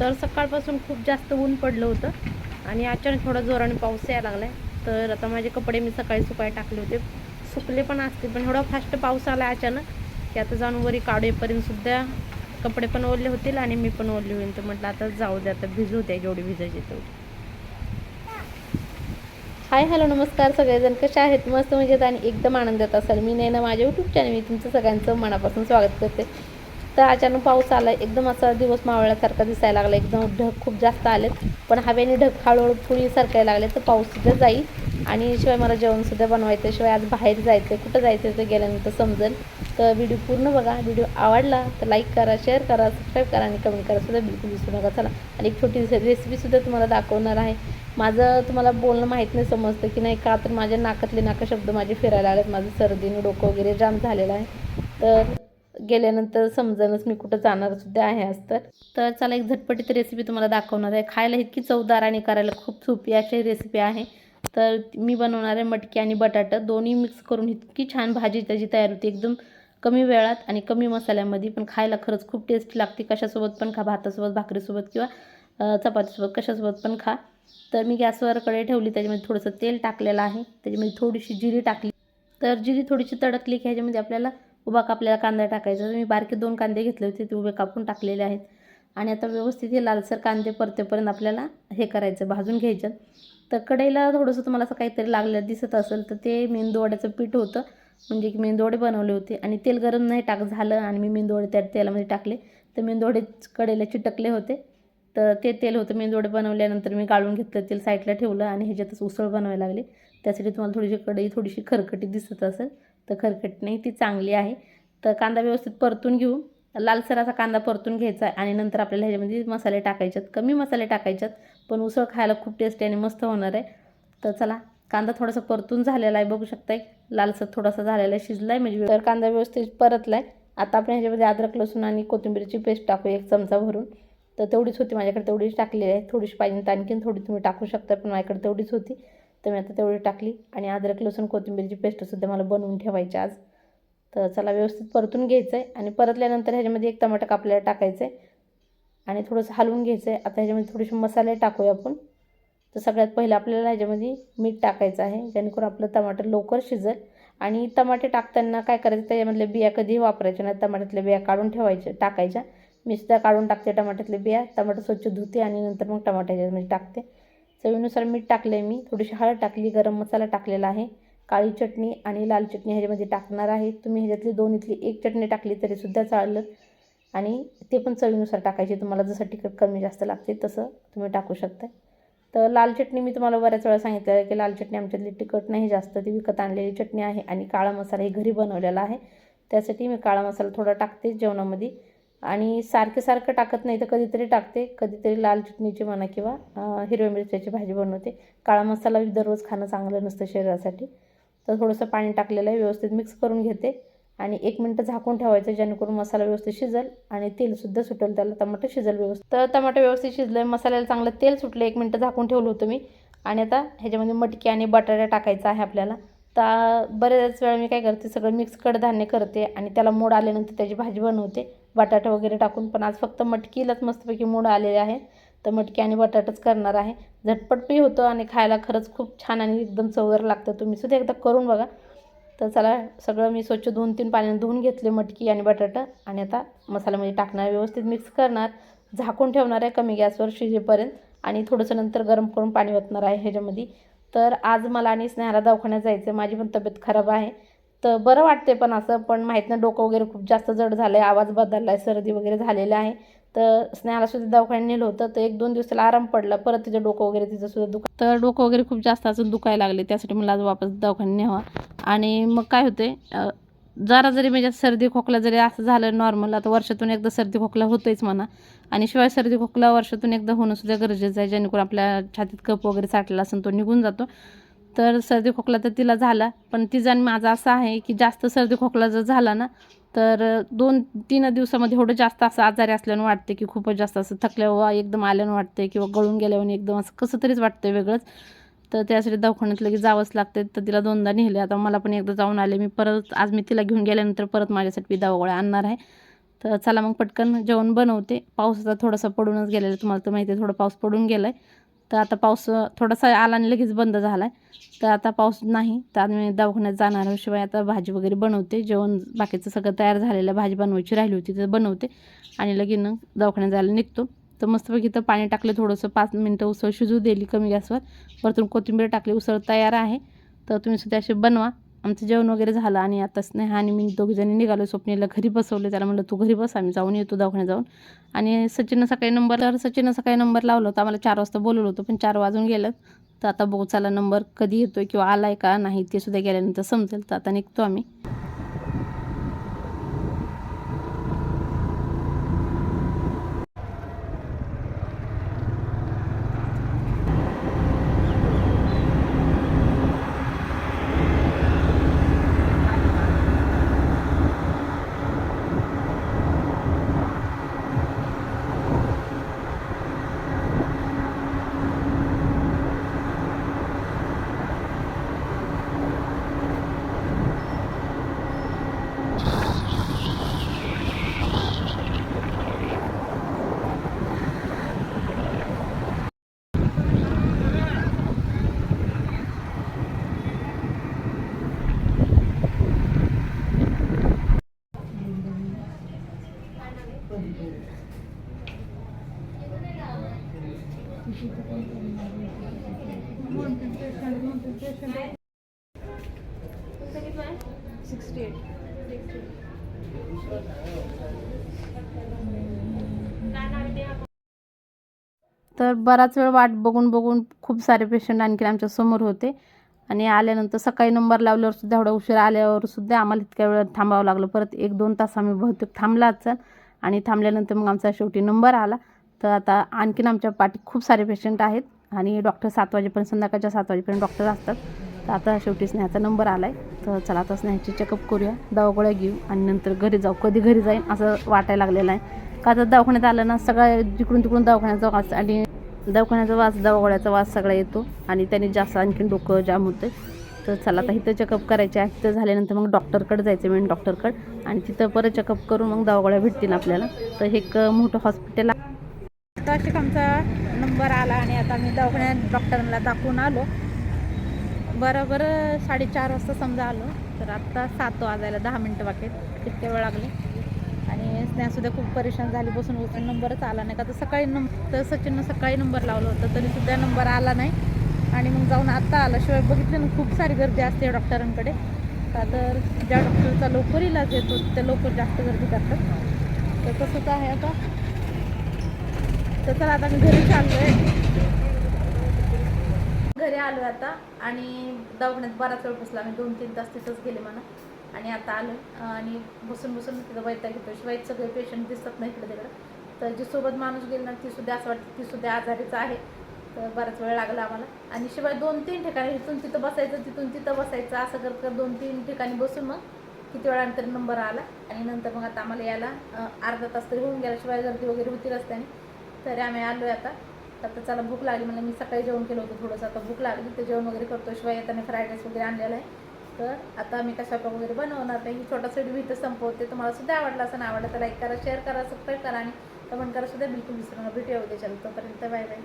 तर सकाळपासून खूप जास्त ऊन पडलं होतं आणि अचानक थोडा जोराने पाऊस यायला लागला आहे तर आता माझे कपडे मी सकाळी सुकायला टाकले होते. सुकले पण असते पण एवढा फास्ट पाऊस आला अचानक की आता जाऊन वरी काढेपर्यंतसुद्धा कपडे पण ओले होतील आणि मी पण ओले होईल तर म्हटलं आता जाऊ दे आता भिजू द्या जेवढी भिजायची तेवढी. हाय हॅलो नमस्कार सगळेजण. कसे आहेत? मस्त मजेत आणि एकदम आनंदात असाल. मी नाही ना माझ्या यूट्यूब चॅनल मी तुमचं सगळ्यांचं मनापासून स्वागत करते. तर अचानक पाऊस आला एकदम असा दिवस मावळल्यासारखा दिसायला लागला. एकदम ढग खूप जास्त आलेत. पण हवेने ढग हळूहळू पुढे सरकायला लागले तर पाऊससुद्धा जाईल. आणि शिवाय मला जेवणसुद्धा बनवायचं शिवाय आज बाहेर जायचं कुठं जायचं ते गेल्यानंतर समजेल. तर व्हिडिओ पूर्ण बघा. व्हिडिओ आवडला तर लाईक करा शेअर करा सबस्क्राईब करा आणि कमेंट करासुद्धा बिलकुल विसरू नका. चला. आणि एक छोटी रेसिपीसुद्धा तुम्हाला दाखवणार आहे. माझं तुम्हाला बोलणं माहीत नाही समजतं की नाही का तर माझ्या नाकातले नाका शब्द माझे फिरायला आलेत. माझं सर्दीनं डोकं वगैरे जाम झालेलं आहे. तर गेल्यानंतर समजणच मी कुठं जाणार सुद्धा आहे आज तर. तर चला एक झटपटीत रेसिपी तुम्हाला दाखवणार आहे. खायला इतकी चवदार आणि करायला खूप सोपी अशी रेसिपी आहे. तर मी बनवणार आहे मटकी आणि बटाटा. दोन्ही मिक्स करून इतकी छान भाजी त्याची तयार होती. एकदम कमी वेळात आणि कमी मसाल्यामध्ये. पण खायला खरंच खूप टेस्टी लागते. कशासोबत पण खा. भातासोबत भाकरीसोबत किंवा चपातीसोबत कशासोबत पण खा. तर मी गॅसवर कढई ठेवली. त्याच्यामध्ये थोडंसं तेल टाकलेलं आहे. त्याच्यामध्ये थोडीशी जिरी टाकली. तर जिरी थोडीशी तडकली की ह्याच्यामध्ये आपल्याला उभा कापलेला कांदा टाकायचा. तर मी बारके दोन कांदे घेतले होते ते उभे कापून टाकलेले आहेत. आणि आता व्यवस्थित हे लालसर कांदे परतेपर्यंत आपल्याला हे करायचं भाजून घ्यायचं. तर कढईला थोडंसं तुम्हाला असं काहीतरी लागलं दिसत असेल तर ते मेंदूवड्याचं पीठ होतं. म्हणजे की मेंदूवडे बनवले होते. आणि तेल गरम नाही टाक झालं आणि मी मेंदूवडे त्या तेलामध्ये टाकले. तर मेंदूवडे कढईला चिटकले होते. तर ते तेल होतं मेंदूवडे बनवल्यानंतर मी गाळून घेतलं तेल साईडला ठेवलं आणि ह्याच्यातच उसळ बनवायला लागले. त्यासाठी तुम्हाला थोडीशी कढई थोडीशी खरकटी दिसत असेल. तर खरकट नाही ती चांगली आहे. तर कांदा व्यवस्थित परतून घेऊ. लालसर असा कांदा परतून घ्यायचा आहे आणि नंतर आपल्याला ह्याच्यामध्ये मसाले टाकायच्यात कमी मसाले टाकायच्यात पण उसळ खायला खूप टेस्टी आणि मस्त होणार आहे. तर चला कांदा थोडासा परतून झालेला आहे बघू शकताय. लालसर थोडासा झालेला आहे शिजला आहे म्हणजे तर कांदा व्यवस्थित परतला आहे आता आपण ह्याच्यामध्ये अद्रक लसूण आणि कोथिंबीरची पेस्ट टाकू एक चमचा भरून. तर तेवढीच होती माझ्याकडे तेवढीच टाकलेली आहे. थोडीशी पाहिजे तर आणखीन थोडी तुम्ही टाकू शकता पण माझ्याकडे तेवढीच होती. तर मी आता तेवढी टाकली. आणि अद्रक लसूण कोथिंबीरची पेस्टसुद्धा मला बनवून ठेवायची आज. तर चला व्यवस्थित परतून घ्यायचं आहे आणि परतल्यानंतर ह्याच्यामध्ये एक टमाटा कापल्याला टाकायचं आहे आणि थोडंसं हलवून घ्यायचं आहे आता ह्याच्यामध्ये थोडेसे मसाले टाकूया आपण. तर सगळ्यात पहिलं आपल्याला ह्याच्यामध्ये मीठ टाकायचं आहे. जेणेकरून आपलं टमाटर लवकर शिजेल. आणि टमाटे टाकताना काय करायचं त्याच्यामधल्या बिया कधीही वापरायच्या नाही टमाट्यातल्या बिया काढून ठेवायच्या टाकायच्या. मी सुद्धा काढून टाकते टमाट्यातल्या बिया. टमाटर स्वच्छ धुते आणि नंतर मग टमाटर म्हणजे टाकते. चवीनुसार मीठ टाकलं आहे मी. थोडीशी हळद टाकली गरम मसाला टाकलेला आहे. काळी चटणी आणि लाल चटणी ह्याच्यामध्ये टाकणार आहे. तुम्ही ह्याच्यातली दोन इथली एक चटणी टाकली तरीसुद्धा चालेल. आणि ते पण चवीनुसार टाकायचे. तुम्हाला जसं तिखट कमी जास्त लागते तसं तुम्ही टाकू शकता तर लाल चटणी मी तुम्हाला बऱ्याच वेळा सांगितलं आहे की लाल चटणी आमच्यातली तिखट नाही जास्त. ती विकत आणलेली चटणी आहे आणि काळा मसाला हे घरी बनवलेला आहे. त्यासाठी मी काळा मसाला थोडा टाकते जेवणामध्ये. आणि सारखं सारखं टाकत नाही तर कधीतरी टाकते. कधीतरी लाल चटणीची म्हणा किंवा हिरव्या मिरच्याची भाजी बनवते. काळा मसाला दररोज खाणं चांगलं नसतं शरीरासाठी. तर थोडंसं पाणी टाकलेलं आहे व्यवस्थित मिक्स करून घेते. आणि एक मिनटं झाकून ठेवायचं जेणेकरून मसाला व्यवस्थित शिजेल आणि तेलसुद्धा सुटेल. त्याला टमाटर शिजेल व्यवस्थित. तर टमाटर व्यवस्थित शिजलं आहे मसाल्याला चांगलं तेल सुटलं एक मिनटं झाकून ठेवलं होतं मी. आणि आता ह्याच्यामध्ये मटकी आणि बटाटा टाकायचा आहे आपल्याला. तर बऱ्याच वेळा मी काय करते सगळं मिक्स कडधान्य करते आणि त्याला मोड आल्यानंतर त्याची भाजी बनवते. बटाटा वगैरे टाकून पण आज फक्त मटकीलाच मस्तपैकी मूड आलेले आहे तर मटकी आणि बटाटाच करणार आहे. झटपटपी होतं आणि खायला खरंच खूप छान आणि एकदम चवदार लागतं. तुम्ही सुद्धा एकदा करून बघा. तर चला सगळं मी स्वच्छ दोन तीन पाण्याने धुवून घेतले मटकी आणि बटाटा. आणि आता मसाल्यामध्ये टाकणार व्यवस्थित मिक्स करणार. झाकून ठेवणार आहे कमी गॅसवर शिजेपर्यंत. आणि थोडंसं नंतर गरम करून पाणी ओतणार आहे ह्याच्यामध्ये. तर आज मला आणि स्नेहाला दवाखान्यात जायचं आहे माझी पण तब्येत खराब आहे. तर बरं वाटते पण असं पण माहीत नाही डोकं वगैरे खूप जास्त जड झालं आहे आवाज बदलला आहे सर्दी वगैरे झालेला आहे. तर स्नेहाला सुद्धा दवाखान्यात नेलं होतं तर एक दोन दिवसाला आराम पडला परत तिचं डोकं वगैरे तिचं सुद्धा दुखा तर डोकं वगैरे खूप जास्त असं दुखायला लागले त्यासाठी मला आज वापस दवाखान्यात न्यावा. आणि मग काय होते जरा जरी म्हणजे सर्दी खोकला जरी असं झालं नॉर्मल आता वर्षातून एकदा सर्दी खोकला होतोच म्हणा. आणि शिवाय सर्दी खोकला वर्षातून एकदा होणं सुद्धा गरजेचं आहे जेणेकरून आपल्या छातीत कप वगैरे साठला असेल तो निघून जातो. तर सर्दी खोकला तर तिला झाला. पण तिचा आणि माझा असं आहे की जास्त सर्दी खोकला जर झाला ना तर दोन तीन दिवसामध्ये एवढं जास्त असं आजारी असल्यानं वाटते की खूपच जास्त असं थकल्यावर एकदम आल्यानं वाटते किंवा गळून गेल्यावर एकदम असं कसं तरीच वाटतं वेगळंच. तर त्यासाठी दवाखान्यात लगेच जावंच लागते तर तिला दोनदा नेले. आता मला पण एकदा जाऊन आले. मी परत आज मी तिला घेऊन गेल्यानंतर परत माझ्यासाठी दवा गोळ्या आणणार आहे. तर चला मग पटकन जेवण बनवते. पाऊस आता थोडासा पडूनच गेलेला आहे. तुम्हाला तर माहिती आहे थोडा पाऊस पडून गेला आहे तर आता पाऊस थोडासा आला आणि लगेच बंद झाला आहे तर आता पाऊस नाही तर आम्ही दवाखान्यात जाणार शिवाय आता भाजी वगैरे बनवते. जेवण बाकीचं सगळं तयार झालेलं भाजी बनवायची राहिली होती तर बनवते. आणि लगेच दवाखान्यात जायला निघतो. तर मस्तपैकी तर पाणी टाकलं थोडंसं. पाच मिनटं उसळ शिजू दिली कमी गॅसवर. परतून कोथिंबीर टाकली. उसळ तयार आहे. तर तुम्ही सुद्धा असे बनवा. आमचं जेवण वगैरे झालं आणि आता स्नेहा आणि मी दोघीजणी निघालो स्वप्नीला घरी बसवले त्याला म्हणलं तू घरी बस आम्ही जाऊन येतो दवाखान्यात जाऊन. आणि सचिननं सकाळी नंबर तर सचिननं सकाळी नंबर लावला होता आम्हाला चार वाजता बोलवलं होतं पण चार वाजून गेलं. तर आता बोचाला नंबर कधी येतो किंवा आला आहे का नाही ते सुद्धा गेल्यानंतर समजेल. तर आता निघतो आम्ही. तर बराच वेळ वाट बघून बघून खूप सारे पेशंट आणखी आमच्यासमोर होते. आणि आल्यानंतर सकाळी नंबर लावल्यावर सुद्धा एवढा उशीर आल्यावर सुद्धा आम्हाला इतक्या वेळ थांबावं लागलं. परत एक दोन तास आम्ही बहुतेक थांबलाच आणि थांबल्यानंतर मग आमचा शेवटी नंबर आला. तर आता आणखीन आमच्या पाठी खूप सारे पेशंट आहेत. आणि डॉक्टर सात वाजेपर्यंत संध्याकाळच्या सात वाजेपर्यंत डॉक्टर असतात. तर आता शेवटी स्नेहाचा नंबर आला आहे तर चला आता स्नेहाची चेकअप करूया. दवागोळ्या घेऊ आणि नंतर घरी जाऊ. कधी घरी जाईन असं वाटायला लागलेलं आहे. का तर दवाखान्यात आलं ना सगळं जिकडून तिकडून दवाखान्याचा वास आणि दवाखान्याचा वास दवागोळ्याचा वास सगळा येतो आणि त्याने जास्त आणखीन डोकं जाम होतं तर चला आता इथं चेकअप करायचे आहे. तिथं झाल्यानंतर मग डॉक्टरकडे जायचं मेन डॉक्टरकडे आणि तिथं परत चेकअप करून मग दवागोळ्या भेटतील आपल्याला. तर हे एक मोठं हॉस्पिटल आता अशी आमचा नंबर आला आणि आता मी दवाखान्यात डॉक्टरांना दाखवून आलो. बरोबर साडेचार वाजता समजा आलो तर आत्ता सात वाजायला दहा मिनटं बाकी कितके वेळ लागले. आणि स्नेहासुद्धा खूप परेशान झाली बसून बसून नंबरच आला नाही. का तर सकाळी नंब तर सचिननं सकाळी नंबर लावला होता तरीसुद्धा नंबर आला नाही. आणि मग जाऊन आत्ता आला. शिवाय बघितलं ना खूप सारी गर्दी असते डॉक्टरांकडे. का तर ज्या डॉक्टरचा लवकर इलाज येतो त्या लवकर जास्त गर्दी करतात. तर तसंच आहे आता. तर चला आता मी घरी आहे घरी आलो आता. आणि दवाखान्यात बराच वेळ बसला. मी दोन तीन तास तिथंच गेले म्हणा. आणि आता आलो आणि बसून बसून तिथं वैताग घेतो शिवाय सगळे पेशंट दिसत नाही इकडे तिकडं. तर जी सोबत माणूस गेली ना ती सुद्धा असं वाटतं ती सुद्धा आजारीच आहे. तर बराच वेळ लागला आम्हाला. आणि शिवाय दोन तीन ठिकाणी इथून तिथं बसायचं तिथून तिथं बसायचं असं करत करत दोन तीन ठिकाणी बसून मग किती वेळानंतर नंबर आला. आणि नंतर मग आता आम्हाला यायला अर्धा तास तरी होऊन गेला. शिवाय गर्दी वगैरे होती रस्त्याने. तरी आम्ही आलो आता. आता चला भूक लागली म्हणजे मी सकाळी जेवण केलं होतं थोडंसं. आता भूक लागली तर जेवण वगैरे करतो. शिवाय येताना फ्राईड राईस वगैरे आणलेला आहे. तर आता मी कशा वगैरे बनवणार नाही ही छोटासा व्हिडिओ इथं संपवते. तुम्हाला सुद्धा आवडला असं आवडलं तर लाईक करा शेअर करा सबस्क्राईब करा आणि कमेंट करा सुद्धा. बिलकुल विसरू नका. भेटूया उद्याच्या तोपर्यंत. Bye bye